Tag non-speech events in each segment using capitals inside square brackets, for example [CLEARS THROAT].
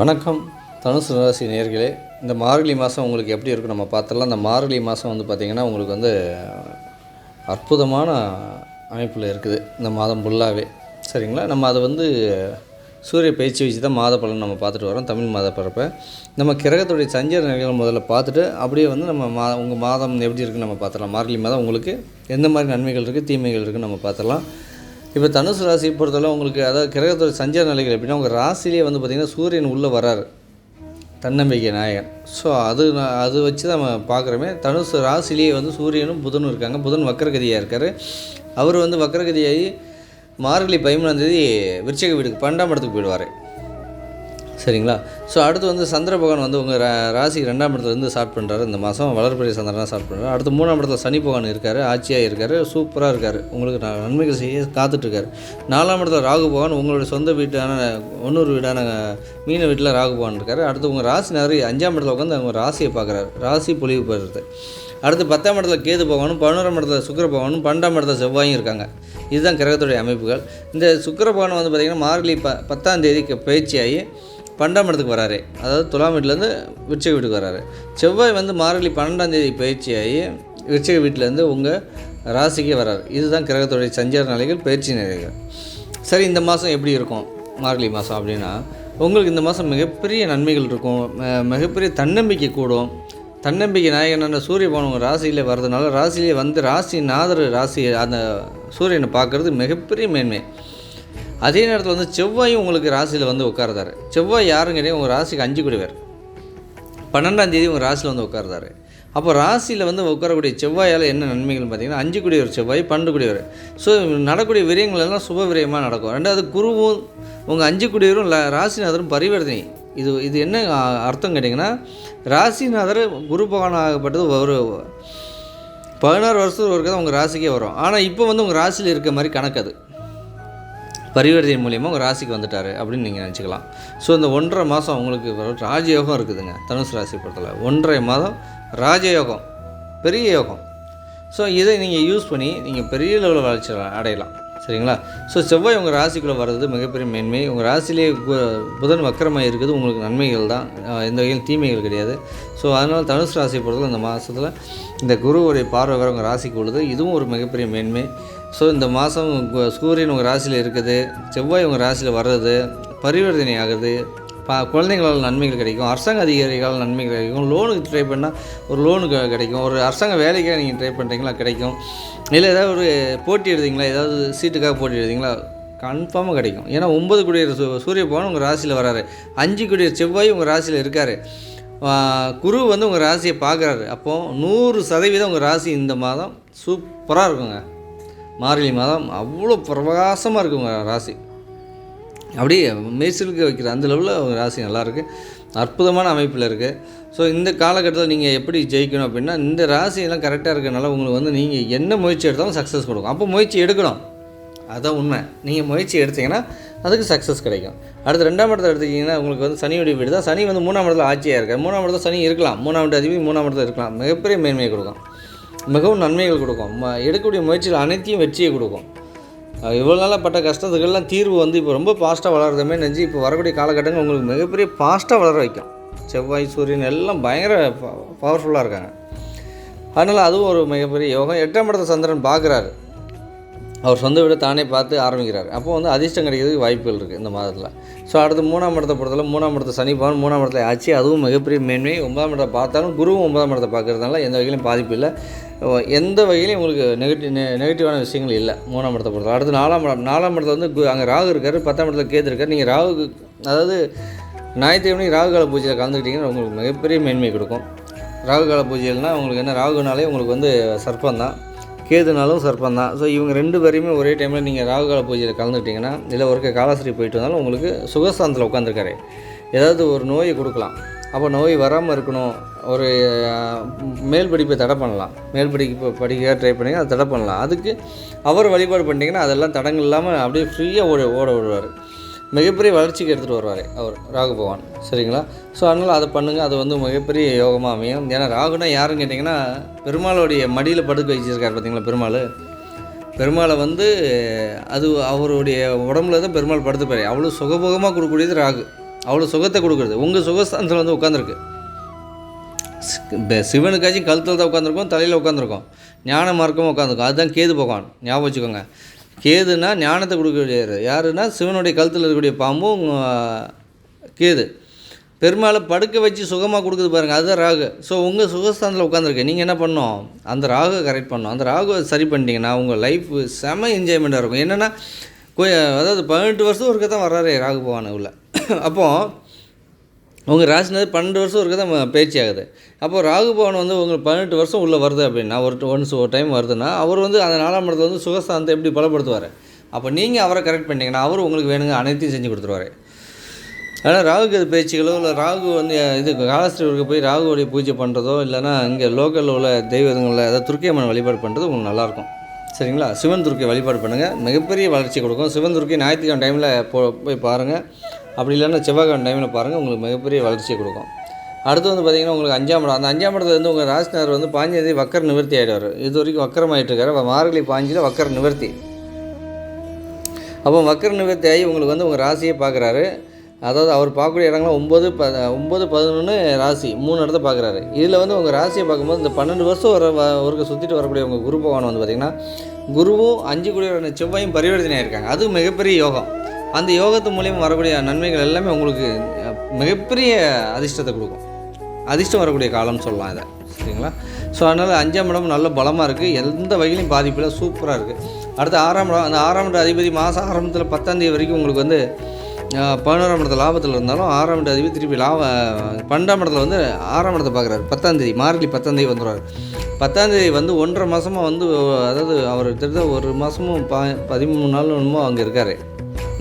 வணக்கம். தனுசு ராசி நேர்களே இந்த மார்கழி மாதம் உங்களுக்கு எப்படி இருக்கும் நம்ம பார்த்துடலாம். இந்த மார்கழி மாதம் வந்து பார்த்திங்கன்னா உங்களுக்கு வந்து அற்புதமான அமைப்பில் இருக்குது. இந்த மாதம் ஃபுல்லாகவே சரிங்களா? நம்ம அதை வந்து சூரிய பயிற்சி வச்சு தான் மாத பலன் நம்ம பார்த்துட்டு வரோம். தமிழ் மாத பிறப்பை. நம்ம கிரகத்துடைய சஞ்சர நிலைகளை முதல்ல பார்த்துட்டு அப்படியே வந்து நம்ம மா உங்கள் மாதம் எப்படி இருக்குன்னு நம்ம பார்த்துடலாம். மார்கழி மாதம் உங்களுக்கு எந்த மாதிரி நன்மைகள் இருக்குது தீமைகள் இருக்குதுன்னு நம்ம பார்த்துடலாம். இப்போ தனுசு ராசியை பொறுத்தவரை உங்களுக்கு அதாவது கிரகத்தோட சஞ்சார நிலைகள் எப்படின்னா உங்கள் ராசிலேயே வந்து பார்த்திங்கன்னா சூரியன் உள்ளே வராரு தன்னம்பிக்கை நாயகன். ஸோ அது நான் அது வச்சு தான் நம்ம பார்க்குறோமே. தனுசு ராசிலேயே வந்து சூரியனும் புதனும் இருக்காங்க. புதன் வக்கரகதியாக இருக்கார். அவர் வந்து வக்கரகதியாகி மார்கழி பதிமூணாம் தேதி விருச்சிக வீட்டுக்கு பன்னெண்டாம் இடத்துக்கு போயிடுவார். சரிங்களா? ஸோ அடுத்து வந்து சந்திர பகவான் வந்து உங்கள் ராசி ரெண்டாம் இடத்துல இருந்து ஸ்டார்ட் பண்ணுறாரு இந்த மாதம் வளர்பிறை சந்திரனாக ஸ்டார்ட் பண்ணுறாரு அடுத்து மூணாம் இடத்துல சனி பகவான் இருக்கார் ஆட்சியாக இருக்கார் சூப்பராக இருக்கார். உங்களுக்கு நன்மைகள் செய்ய காத்துட்ருக்காரு நாலாம் இடத்துல ராகு பகவான் உங்களுடைய சொந்த வீட்டான ஒன்னொரு வீடான மீன வீட்டில் ராகு பகவான் இருக்கார். அடுத்து உங்கள் ராசி நகரி அஞ்சாம் இடத்துல உட்காந்து அவங்க ராசியை பார்க்குறாரு. ராசி பொலிவு பெறுறது அடுத்து பத்தாம் இடத்துல கேது பகவானும் பதினோராம் இடத்துல சுக்கர பகவானும் பன்னெண்டாம் இடத்துல செவ்வாயும் இருக்காங்க. இதுதான் கிரகத்துடைய அமைப்புகள். இந்த சுக்கர பகவான் வந்து பார்த்திங்கன்னா மார்கழி ப பத்தாம் தேதிக்கு பயிற்சியாகி பன்னெண்டாம் இடத்துக்கு வராரு. அதாவது துலாம் வீட்டிலேருந்து விருச்சிக வீட்டுக்கு வராரு. செவ்வாய் வந்து மார்கழி பன்னெண்டாம் தேதி பயிற்சியாகி விருச்சிக வீட்டிலேருந்து உங்கள் ராசிக்கே வராரு. இதுதான் கிரகத்துடைய சஞ்சார நிலைகள் பயிற்சி நிலைகள். சரி இந்த மாதம் எப்படி இருக்கும்? மார்கழி மாதம் அப்படின்னா உங்களுக்கு இந்த மாதம் மிகப்பெரிய நன்மைகள் இருக்கும். மிகப்பெரிய தன்னம்பிக்கை கூடும். தன்னம்பிக்கை நாயகனான சூரிய பவன் உங்கள் ராசியில் வர்றதுனால ராசியிலே வந்து ராசி நாதர் ராசி அந்த சூரியனை பார்க்குறது மிகப்பெரிய மேன்மை. அதே நேரத்தில் வந்து செவ்வாயும் உங்களுக்கு ராசியில் வந்து உட்கார்றாரு. செவ்வாய் யாரும் கிடையாது உங்கள் ராசிக்கு அஞ்சு குடிவர் பன்னெண்டாம் தேதி உங்கள் ராசியில் வந்து உட்கார்றாரு. அப்போ ராசியில் வந்து உட்காரக்கூடிய செவ்வாயால் என்ன நன்மைகள்னு பார்த்தீங்கன்னா அஞ்சு குடியவர் செவ்வாய் பன்னெண்டு குடியவர் ஸோ நடக்கூடிய விரயங்கள் எல்லாம் சுப விரயமாக நடக்கும். ரெண்டாவது குருவும் உங்கள் அஞ்சு குடியவரும் ல- ராசிநாதரும் பரிவர்த்தனை. இது இது என்ன அர்த்தம் கேட்டிங்கன்னா ராசிநாதர் குரு பகவான் ஆகப்பட்டது ஒரு பதினாறு வருஷத்துக்கு ஒருக்க தான் உங்கள் ராசிக்கே வரும். ஆனால் இப்போ வந்து உங்கள் ராசியில் இருக்க மாதிரி கணக்கு அது. பரிவர்த்தனை மூலியமாக உங்கள் ராசிக்கு வந்துட்டார் அப்படின்னு நீங்கள் நினச்சிக்கலாம். ஸோ இந்த ஒன்றரை மாதம் உங்களுக்கு ராஜயோகம் இருக்குதுங்க தனுசு ராசி பொறுத்தல ஒன்றரை மாதம் ராஜயோகம் பெரிய யோகம். ஸோ இதை நீங்கள் யூஸ் பண்ணி நீங்கள் பெரிய லெவலில் வளர்ச்சி அடையலாம். சரிங்களா? ஸோ செவ்வாய் உங்கள் ராசிக்குள்ளே வர்றது மிகப்பெரிய மேன்மை. உங்கள் ராசிலேயே கு- புதன் வக்கரமாக இருக்குது. உங்களுக்கு நன்மைகள் தான். எந்த வகையிலும் தீமைகள் கிடையாது. ஸோ அதனால் தனுசு ராசியை பொறுத்தவரை இந்த மாதத்தில் இந்த குருவுடைய பார்வை வர உங்கள் ராசிக்கு உள்ளது. இதுவும் ஒரு மிகப்பெரிய மேன்மை. ஸோ இந்த மாதம் சூரியன் உங்கள் ராசியில் இருக்குது. செவ்வாய் உங்கள் ராசியில் வர்றது. பரிவர்த்தனை ஆகுது. பா குழந்தைங்களால் நன்மைகள் கிடைக்கும். அரசாங்க அதிகாரிகளால் நன்மைகள் கிடைக்கும். லோனுக்கு ட்ரை பண்ணால் ஒரு லோனுக்கு கிடைக்கும். ஒரு அரசாங்க வேலைக்காக நீங்கள் ட்ரை பண்ணுறீங்களா கிடைக்கும். இல்லை ஏதாவது ஒரு போட்டி எழுதிங்களா ஏதாவது சீட்டுக்காக போட்டி எழுதிங்களா கன்ஃபார்மாக கிடைக்கும். ஏன்னா ஒன்பது குடியர் சூ சூரிய பகவான் உங்கள் ராசியில் வராரு. அஞ்சு குடியர் செவ்வாய் உங்கள் ராசியில் இருக்கார். குரு வந்து உங்கள் ராசியை பார்க்குறாரு. அப்போது நூறு சதவீதம் உங்கள் ராசி இந்த மாதம் சூப்பராக இருக்குங்க. மார்கழி மாதம் அவ்வளோ பிரகாசமாக இருக்குங்க ராசி. அப்படியே மெய்சிலுக்கு வைக்கிற அந்த லெவலில் அவங்க ராசி நல்லாயிருக்கு அற்புதமான அமைப்பில் இருக்குது ஸோ இந்த காலகட்டத்தில் நீங்கள் எப்படி ஜெயிக்கணும் அப்படின்னா இந்த ராசியெல்லாம் கரெக்டாக இருக்கனால உங்களுக்கு வந்து நீங்கள் என்ன முயற்சி எடுத்தாலும் சக்ஸஸ் கொடுக்கும். அப்போ முயற்சி எடுக்கணும். அதுதான் உண்மை. நீங்கள் முயற்சி எடுத்தீங்கன்னா அதுக்கு சக்ஸஸ் கிடைக்கும். அடுத்து ரெண்டாம் இடத்துல எடுத்துக்கிட்டிங்கன்னா உங்களுக்கு வந்து சனியுடைய வீடு தான். சனி வந்து மூணாம் இடத்துல ஆட்சியாக இருக்காது மூணாம் இடத்துல சனி இருக்கலாம். மூணாம் இடத்து அதிபதி மூணாம் இடத்துல இருக்கலாம். மிகப்பெரிய மேன்மையை கொடுக்கும். மிகவும் நன்மைகள் கொடுக்கும். ம- எடுக்கக்கூடிய முயற்சிகள் அனைத்தையும் வெற்றியை கொடுக்கும். இவ்வளோ நாளாக பட்ட கஷ்டத்துக்கெல்லாம் தீர்வு வந்து இப்போ ரொம்ப ஃபாஸ்ட்டாக வளர்றதுமே நினச்சி இப்போ வரக்கூடிய காலகட்டங்கள் உங்களுக்கு மிகப்பெரிய ஃபாஸ்ட்டாக வளர வைக்கும். செவ்வாய் சூரியன் எல்லாம் பயங்கர பவர்ஃபுல்லாக இருக்காங்க. அதனால் அதுவும் ஒரு மிகப்பெரிய யோகம். எட்டாம் இடத்த சந்திரன் பார்க்குறாரு அவர் சொந்த வீடை தானே பார்த்து ஆரம்பிக்கிறார். அப்போ வந்து அதிர்ஷ்டம் கிடைக்கிறதுக்கு வாய்ப்புகள் இருக்குது இந்த மாதத்தில். ஸோ அடுத்து மூணாம் இடத்தை பொறுத்தவரை மூணாம் இடத்த சனி பவன் மூணாம் இடத்துல ஆச்சு அதுவும் மிகப்பெரிய மேன்மை. ஒன்பதாம் இடத்தை பார்த்தாலும் குருவும் ஒன்பதாம் இடத்தை பார்க்குறதுனால எந்த வகையிலும் பாதிப்பு இல்லை. எந்த வகையிலும் உங்களுக்கு நெகட்டிவ் நெகட்டிவான விஷயங்கள் இல்லை மூணாம் இடத்தை பொறுத்தவரை. அடுத்து நாலாம் இடம் நாலாம் இடத்துல வந்து கு- அங்கே ராகு இருக்கார் பத்தாம் இடத்துல கேது இருக்கார். நீங்கள் ராகுக்கு அதாவது ஞாயிற்றுக்கிழமை ராகு கால பூஜையில் கலந்துக்கிட்டிங்கன்னா உங்களுக்கு மிகப்பெரிய மேன்மை கொடுக்கும். ராகு கால பூஜைகள்னால் உங்களுக்கு என்ன ராகுனாலே உங்களுக்கு வந்து சர்ப்பம் தான் கேதுனாலும் சர்ப்பம் தான் ஸோ இவங்க ரெண்டு பேரையுமே ஒரே டைமில் நீங்கள் ராகு கால பூஜையில் கலந்துக்கிட்டிங்கன்னா இல்லை ஒருக்க காலாஸ்திரி போயிட்டு வந்தாலும் உங்களுக்கு சுகஸ்தானத்தில் உட்காந்துருக்காரு ஏதாவது ஒரு நோயை கொடுக்கலாம். அப்போ நோய் வராமல் இருக்கணும். ஒரு மேல் படிப்பை தடை பண்ணலாம். மேல் படிப்பு படிக்க ட்ரை பண்ணி அதை தடை பண்ணலாம். அதுக்கு அவர் வழிபாடு பண்ணிட்டீங்கன்னா அதெல்லாம் தடங்கள் இல்லாமல் அப்படியே ஃப்ரீயாக ஓட ஓட விடுவார். மிகப்பெரிய வளர்ச்சிக்கு எடுத்துகிட்டு வருவார் அவர் ராகு பகவான். சரிங்களா? ஸோ அதனால் அதை பண்ணுங்கள் அது வந்து மிகப்பெரிய யோகமாக அமையும். ஏன்னா ராகுனா யாருன்னு கேட்டிங்கன்னா பெருமாளுடைய மடியில் படுக்க வச்சிருக்காரு பார்த்தீங்களா பெருமாள்? பெருமாளை வந்து அது அவருடைய உடம்புல தான் பெருமாள் படுத்துப்பார். அவ்வளோ சுகபோகமாக கொடுக்கக்கூடியது ராகு. அவ்வளோ சுகத்தை கொடுக்குறது. உங்கள் சுகஸ்தானத்தில் வந்து உட்காந்துருக்கு சிவனுக்காச்சும் கழுத்தில் தான் உட்காந்துருக்கோம் தலையில் உட்காந்துருக்கோம் ஞான மார்க்கமாக உட்காந்துருக்கோம் அதுதான் கேது பகவான். ஞாபகம் வச்சுக்கோங்க. கேதுனா ஞானத்தை கொடுக்கக்கூடியவர் யாருன்னா சிவனுடைய கழுத்தில் இருக்கக்கூடிய பாம்பும் கேது. பெருமாளை படுக்க வச்சு சுகமாக கொடுக்குது பாருங்கள் அதுதான் ராகு. ஸோ உங்கள் சுகஸ்தானத்தில் உட்காந்துருக்கு நீங்கள் என்ன பண்ணோம் அந்த ராகை கரெக்ட் பண்ணணும். அந்த ராகுவை சரி பண்ணிட்டீங்கன்னா உங்கள் லைஃப் செம என்ஜாய்மெண்ட்டாக இருக்கும். என்னென்னா அதாவது பதினெட்டு வருஷம் ஒருக்க தான் வர்றாரு ராகு பகவான் உள்ள அப்போது உங்கள் ராசினது பன்னெண்டு வருஷம் இருக்க தான் பேச்சு ஆகுது. அப்போ ராகு பவன் வந்து உங்களுக்கு பதினெட்டு வருஷம் உள்ளே வருது அப்படின்னா ஒரு ஒன்ஸ் ஒரு டைம் வருதுன்னா அவர் வந்து அந்த நாலாம் இடத்துல வந்து சுகஸ்தானத்தை எப்படி பலப்படுத்துவார்? அப்போ நீங்கள் அவரை கரெக்ட் பண்ணிட்டீங்கன்னா அவர் உங்களுக்கு வேணுங்க அனைத்தையும் செஞ்சு கொடுத்துருவாரு. ஆனால் ராகுக்கு அது பேச்சுகளோ இல்லை ராகு வந்து இது காலஸ்ரீவருக்கு போய் ராகுவோடைய பூஜை பண்ணுறதோ இல்லைனா இங்கே லோக்கலில் உள்ள தெய்வங்களில் ஏதாவது துர்க்கியம்மன் வழிபாடு பண்ணுறது உங்களுக்கு நல்லாயிருக்கும். சரிங்களா? சிவன் துர்க்கை வழிபாடு பண்ணுங்கள் மிகப்பெரிய வளர்ச்சி கொடுக்கும். சிவன் துர்க்கை ஞாயிற்றுக்கிழமை டைமில் போ போய் பாருங்கள் அப்படி இல்லைன்னா செவ்வாய்க்கிழமை டைமில் பாருங்கள் உங்களுக்கு மிகப்பெரிய வளர்ச்சியை கொடுக்கும். அடுத்து வந்து பார்த்திங்கன்னா உங்களுக்கு அஞ்சாம் இடம். அந்த அஞ்சாம் இடத்துல வந்து உங்கள் ராசினார் வந்து பாஞ்சதே வக்கர நிவர்த்தி ஆகிடுவார் இது வரைக்கும் வக்கரமாயிட்டு இருக்காரு மார்கழி பாஞ்சில் வக்கர நிவர்த்தி. அப்போ வக்கர நிவர்த்தி ஆகி உங்களுக்கு வந்து உங்கள் ராசியை பார்க்குறாரு அதாவது அவர் பார்க்கக்கூடிய இடங்கள்லாம் ஒம்பது ப ஒம்பது பதினொன்று ராசி மூணு இடத்த பார்க்குறாரு இதில் வந்து உங்கள் ராசியை பார்க்கும்போது இந்த பன்னெண்டு வருஷம் வர வ- ஒருக்க சுற்றிட்டு வரக்கூடிய உங்கள் குரு பகவான் வந்து பார்த்திங்கன்னா குருவும் அஞ்சு கூடிய செவ்வாயும் பரிவர்த்தனை ஆயிருக்காங்க. அது மிகப்பெரிய யோகம். அந்த யோகத்து மூலியமாக வரக்கூடிய நன்மைகள் எல்லாமே உங்களுக்கு மிகப்பெரிய அதிர்ஷ்டத்தை கொடுக்கும். அதிர்ஷ்டம் வரக்கூடிய காலம்னு சொல்லலாம் இதை. சரிங்களா? ஸோ அதனால் அஞ்சாம் இடம் நல்ல பலமாக இருக்குது எந்த வகையிலையும் பாதிப்பில் சூப்பராக இருக்குது அடுத்து ஆறாம் இடம் அந்த ஆறாம் இட அதிபதி மாதம் ஆரம்பத்தில் பத்தாந்தேதி வரைக்கும் உங்களுக்கு வந்து பதினோராம் இடத்துல லாபத்தில் இருந்தாலும் ஆறாம் இட அதிபதி திருப்பி லாப பன்னெண்டாம் இடத்துல வந்து ஆறாம் இடத்தை பார்க்குறாரு. பத்தாந்தேதி மார்கழி பத்தாந்தேதி வந்துடுவார் பத்தாந்தேதி வந்து ஒன்றரை மாதமாக வந்து அதாவது அவர் திருத்த ஒரு மாதமும் ப பதிமூணு நாள் என்னமோ அங்கே இருக்கார்.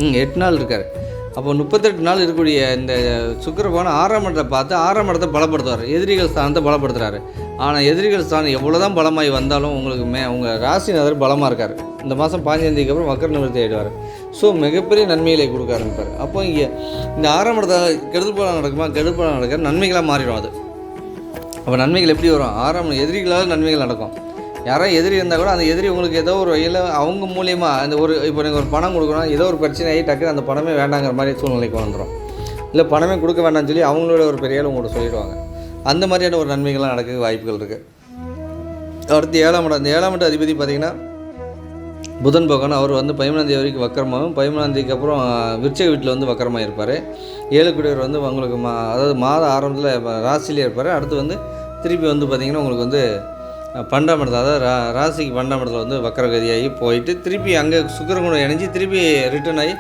ம் எட்டு நாள் இருக்கார். அப்போ முப்பத்தெட்டு நாள் இருக்கக்கூடிய இந்த சுக்கிரபான ஆறாம் இடத்தை பார்த்து ஆறாம் இடத்தை பலப்படுத்துவார். எதிரிகள் ஸ்தானத்தை பலப்படுத்துகிறாரு ஆனால் எதிரிகள் ஸ்தானம் எவ்வளோ தான் பலமாகி வந்தாலும் உங்களுக்கு மே உங்கள் ராசிநாதர் பலமாக இருக்கார். இந்த மாதம் பாஞ்சாந்தேதிக்கு அப்புறம் வக்கர நிவர்த்தி ஆகிடுவார் ஸோ மிகப்பெரிய நன்மைகளை கொடுக்க ஆரம்பிப்பார். அப்போ இங்கே இந்த ஆறாம் இடத்த கெடுதல் பலம் நடக்குமா? கெடுதல் பலம் நடக்கிற நன்மைகளாக மாறிடும் அது. அப்போ நன்மைகள் எப்படி வரும்? ஆறாம் எதிரிகளால் நன்மைகள் நடக்கும். யாராவது எதிரி இருந்தால் கூட அந்த எதிரி உங்களுக்கு ஏதோ ஒரு வகையில் அவங்க மூலியமாக அந்த ஒரு இப்போ நீங்கள் ஒரு பணம் கொடுக்கணும் ஏதோ ஒரு பிரச்சனை ஆகி டக்குன்னு அந்த பணமே வேண்டாங்கிற மாதிரி சூழ்நிலைக்கு வந்துடும் இல்லை பணமே கொடுக்க வேண்டாம்னு சொல்லி அவங்களோட ஒரு பெரிய உங்கள்கிட்ட சொல்லிடுவாங்க. அந்த மாதிரியான ஒரு நன்மைகள்லாம் நடக்க வாய்ப்புகள் இருக்குது அடுத்து ஏழாம் இடம். அந்த ஏழாம் இட அதிபதி பார்த்திங்கன்னா புதன் பகவான் அவர் வந்து பதிமூணாம் தேதி வரைக்கும் வக்கரமாகவும் பதிமூணாம் தேதிக்கு அப்புறம் விருச்சக வீட்டில் வந்து வக்கரமாக இருப்பார். ஏழு வந்து உங்களுக்கு மா அதாவது மாத ஆரம்பத்தில் ராசிலே இருப்பார். அடுத்து வந்து திருப்பி வந்து பார்த்திங்கன்னா உங்களுக்கு வந்து பன்னெண்டாம் இடத்துல அதாவது ரா ராசிக்கு பன்னெண்டாம் இடத்துல வந்து வக்கரகதியாகி போயிட்டு திருப்பி அங்கே சுக்கிரகுணம் இணைஞ்சு திருப்பி ரிட்டர்ன் ஆகி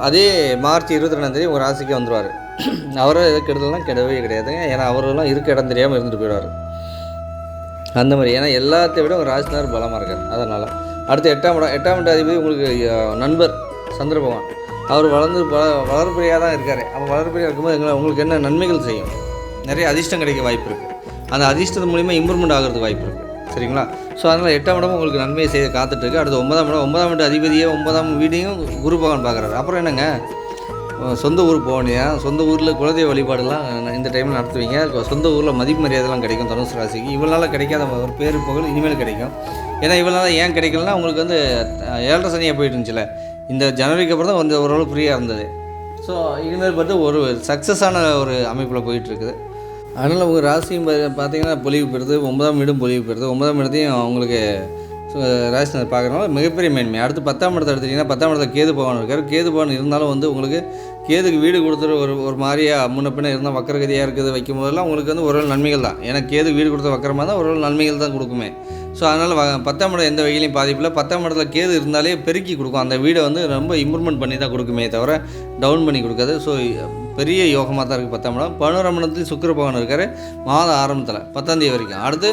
அதே மார்ச் இருபத்தி ரெண்டாம் தேதி உங்கள் ராசிக்கு வந்துடுவார் [CLEARS THROAT] அவரை எது கெடுதலாம் கெடவே கிடையாதுங்க. ஏன்னா அவரெல்லாம் இருக்க இடம் தெரியாமல் இருந்துட்டு போயிடுவார். அந்த மாதிரி. ஏன்னா எல்லாத்தையும் விட ஒரு ராசினார் பலமாக இருக்கார். அதனால். அடுத்து எட்டாம் இடம் எட்டாம் இட அதிபதி உங்களுக்கு நண்பர் சந்திர பகவான். அவர் வளர்ந்து வள வளர்பிரியாக தான் இருக்கார். அப்போ வளர்பிரியாக இருக்கும்போது எங்களை உங்களுக்கு என்ன நன்மைகள் செய்யும்? நிறைய அதிர்ஷ்டம் கிடைக்க வாய்ப்பு இருக்குது அந்த அதிர்ஷ்டத்து மூலிமா இம்ப்ரூவ்மெண்ட் ஆகிறதுக்கு வாய்ப்பு இருக்குது சரிங்களா? ஸோ அதனால் எட்டாம் இடம் உங்களுக்கு நன்மையை செய்ய காத்துட்ருக்கு. அடுத்து ஒன்பதாம் இடம். ஒன்பதாம் இட அதிபதியே ஒன்பதாம் வீடையும் குரு பகவான் பார்க்குறாரு. அப்புறம் என்னங்க? சொந்த ஊர் போனியா சொந்த ஊரில் குலதெய்வ வழிபாடுலாம் இந்த டைமில் நடத்துவீங்க. சொந்த ஊரில் மதிப்பு மரியாதைலாம் கிடைக்கும் தனுசு ராசிக்கு. இவ்வளோ கிடைக்காத ஒரு பேர் புகழ் இனிமேல் கிடைக்கும். ஏன்னா இவ்வளோ ஏன் கிடைக்கலன்னா உங்களுக்கு வந்து ஏழரை சனியாக போயிட்டு இருந்துச்சுல. இந்த ஜனவரிக்கு அப்புறம் தான் வந்து ஓரளவு ஃப்ரீயாக இருந்தது. ஸோ இனிமேல் பார்த்து ஒரு சக்ஸஸான ஒரு அமைப்பில் போயிட்டுருக்குது அதனால் உங்கள் ராசியும் பார்த்தீங்கன்னா பொலிவு பெறுது. ஒன்பதாம் வீடும் பொலிவு பெறுது. ஒன்பதாம் இடத்தையும் அவங்களுக்கு ராசினர் பார்க்குறனால மிகப்பெரிய மேன்மை. அடுத்து பத்தாம் இடத்தை எடுத்துட்டிங்கன்னா பத்தாம் இடத்துல கேது பவன் இருக்கார். கேது பவன் இருந்தாலும் வந்து உங்களுக்கு கேதுக்கு வீடு கொடுத்துட்டு ஒரு ஒரு மாதிரியா முன்ன பின்ன இருந்தால் வக்கரகதியாக இருக்குது வைக்கும் போதெல்லாம் உங்களுக்கு வந்து ஒரு நன்மைகள் தான். ஏன்னா கேது வீடு கொடுத்த வக்கரமாக தான் ஒரு நன்மைகள் தான் கொடுக்குமே. ஸோ அதனால் வ பத்தாம் இடம் எந்த வகையிலையும் பாதிப்பில்லை பத்தாம் இடத்துல கேது இருந்தாலே பெருக்கி கொடுக்கும். அந்த வீடை வந்து ரொம்ப இம்ப்ரூவ்மெண்ட் பண்ணி தான் கொடுக்குமே தவிர டவுன் பண்ணி கொடுக்காது. ஸோ பெரிய யோகமாக தான் இருக்குது பத்தாம் இடம். பதினோராம் இடத்துலையும் சுக்கிர பகவான் இருக்கார். மாத ஆரம்பத்தில் பத்தாந்தேதி வரைக்கும். அடுத்து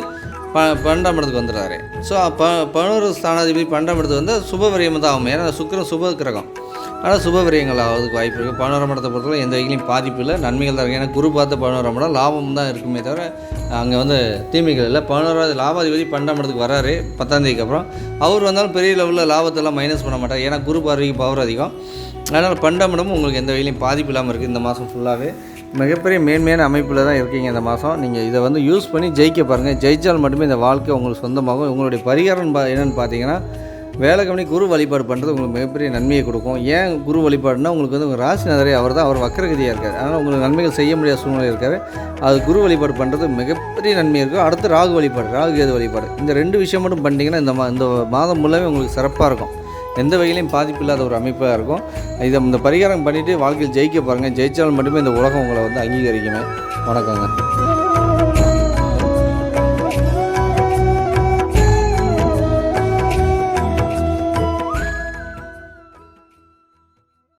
ப பன்னெண்டாம் இடத்துக்கு வந்துடுறாரு. ஸோ ப பதினோரு ஸ்தானாதிபதி பன்னெண்டாம் இடத்துக்கு வந்து சுப விரயம் தான் ஆகும். ஏன்னா சுக்கரம் சுப கிரகம். ஆனால் சுப விரயங்கள் ஆகிறதுக்கு வாய்ப்பு இருக்குது பதினோராம் இடத்தை பொறுத்தவரை எந்த வகையிலையும் பாதிப்பு இல்லை. நன்மைகள் தான் இருக்குது ஏன்னா குரு பார்த்த பதினோராம் இடம் லாபம் தான் இருக்குமே தவிர அங்கே வந்து தீமைகள் இல்லை. பதினோராவது லாபாதிபதி பன்னெண்டாம் இடத்துக்கு வராரு. பத்தாந்தேதிக்கு அப்புறம். அவர் வந்தாலும் பெரிய லெவலில் லாபத்தெல்லாம் மைனஸ் பண்ண மாட்டார். ஏன்னா குரு பார்வைக்கு பவர் அதிகம். அதனால் பண்டமிடமும் உங்களுக்கு எந்த வகையிலையும் பாதிப்பு இல்லாமல் இருக்குது இந்த மாதம் ஃபுல்லாகவே மிகப்பெரிய மேன்மையான அமைப்பில் தான் இருக்கீங்க இந்த மாதம் நீங்கள் இதை வந்து யூஸ் பண்ணி ஜெயிக்க பாருங்கள் ஜெயித்தால் மட்டுமே இந்த வாழ்க்கை உங்களுக்கு சொந்தமாகும். உங்களுடைய பரிகாரம் பா என்னென்னு பார்த்தீங்கன்னா வேலை கம்பெனி குரு வழிபாடு பண்ணுறது உங்களுக்கு மிகப்பெரிய நன்மையை கொடுக்கும். ஏன் குரு வழிபாடுனா உங்களுக்கு வந்து உங்கள் ராசி நகரே அவர் தான் அவர் வக்கரகதியாக இருக்கார். அதனால் உங்களுக்கு நன்மைகள் செய்ய முடியாத சூழ்நிலை இருக்கார். அது குரு வழிபாடு பண்ணுறது மிகப்பெரிய நன்மை இருக்கும். அடுத்து ராகு வழிபாடு ராகு கேது வழிபாடு. இந்த ரெண்டு விஷயம் மட்டும் பண்ணிட்டீங்கன்னா இந்த மா இந்த மாதம் ஃபுல்லாகவே உங்களுக்கு சிறப்பாக இருக்கும். எந்த வகையிலையும் பாதிப்பு இல்லாத ஒரு அமைப்பாக இருக்கும். இதை இந்த பரிகாரம் பண்ணிவிட்டு வாழ்க்கையில் ஜெயிக்க பாருங்கள் ஜெயித்தால் மட்டுமே இந்த உலகம் உங்களை வந்து அங்கீகரிக்குமே. வணக்கங்க.